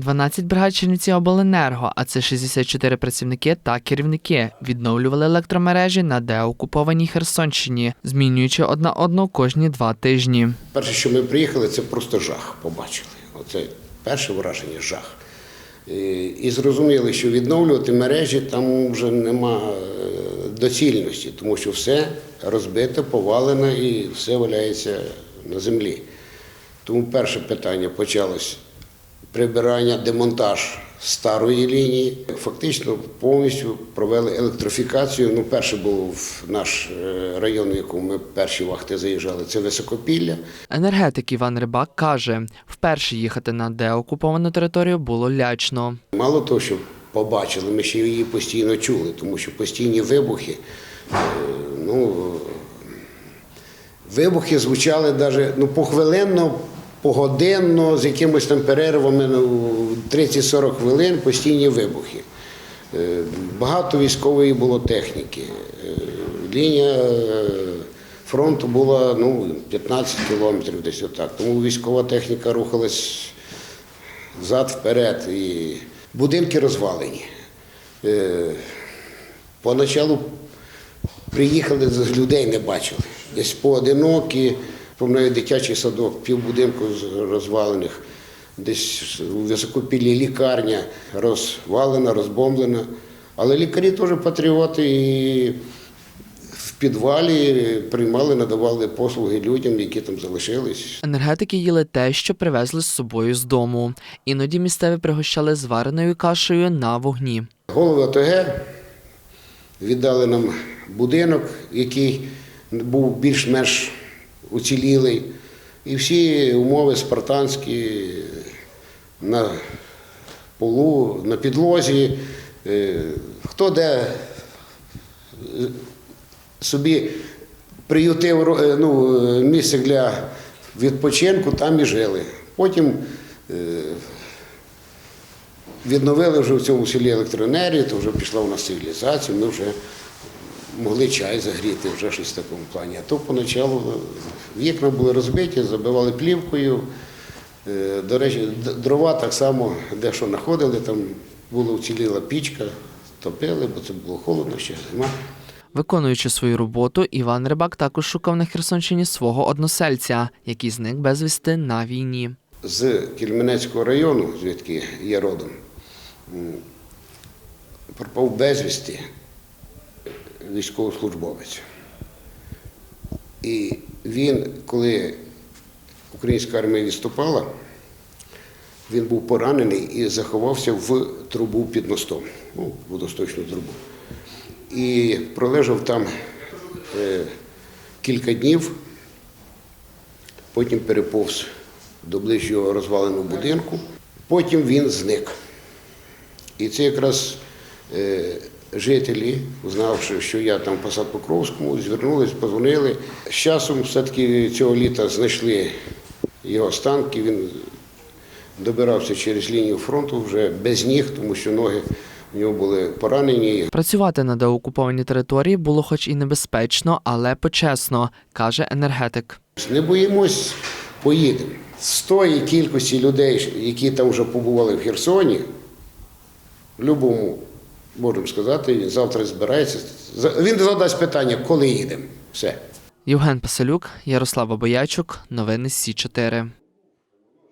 12 бригад обленерго, а це 64 працівники та керівники, відновлювали електромережі на деокупованій Херсонщині, змінюючи одна одну кожні два тижні. Перше, що ми приїхали, це просто жах побачили. Оце перше враження жах. І, і зрозуміли, що відновлювати мережі там вже нема е, доцільності, тому що все розбите, повалено і все валяється на землі. Тому перше питання почалось прибирання, демонтаж старої лінії. Фактично повністю провели електрифікацію. Ну, перший був наш е, район, в якому ми перші вахти заїжджали, це Високопілля. Енергетик Іван Рибак каже, вперше їхати на деокуповану територію було лячно. Мало того, що побачили, ми ще її постійно чули, тому що постійні вибухи, е, ну, вибухи звучали навіть ну, похвилинно, погодинно, з якимось там перервами ну, 30-40 хвилин постійні вибухи. Е, Багато військової було техніки. Е, Лінія е, фронту була ну, 15 кілометрів десь отак. Тому військова техніка рухалась взад вперед. І будинки розвалені. Поначалу приїхали, людей не бачили. Десь поодинокі, пам'ятаю, дитячий садок, півбудинку з розвалених, десь у високопіллі лікарня розвалена, розбомблена. Але лікарі теж патріоти і в підвалі приймали, надавали послуги людям, які там залишились. Енергетики їли те, що привезли з собою з дому. Іноді місцеві пригощали звареною кашею на вогні. Голови ОТГ віддали нам будинок, який був більш-менш уцілілий. І всі умови спартанські на полу, на підлозі. Е, Хто де е, собі приютив е, ну, місце для відпочинку, там і жили. Потім відновили вже в цьому селі електроенергію, то вже пішла у нас цивілізація, ми вже могли чай загріти, вже щось в такому плані. А то поначалу вікна були розбиті, забивали плівкою. Е, До речі, дрова так само, де що знаходили, там була уціліла пічка, топили, бо це було холодно, ще зима. Виконуючи свою роботу, Іван Рибак також шукав на Херсонщині свого односельця, який зник безвісти на війні. з Кільменецького району, звідки є родом, пропав безвісті військовослужбовець. І він, коли українська армія відступала, він був поранений і заховався в трубу під мостом, ну, водосточну трубу. І пролежав там е, кілька днів, потім переповз до ближнього розваленого будинку. Потім він зник. І це якраз е, жителі, знавши, що я там по Покровському, звернулись, позвонили. З часом все-таки цього літа знайшли його останки. Він добирався через лінію фронту вже без ніг, тому що ноги в нього були поранені. Працювати на деокупованій території було хоч і небезпечно, але почесно, каже енергетик. Не боїмось, поїдемо. З тої кількості людей, які там вже побували в Херсоні, в будь-якому, можемо сказати, завтра збирається. Він задасть питання, коли їдемо. Все. Євген Пасилюк, Ярослава Боячук, новини Сі 4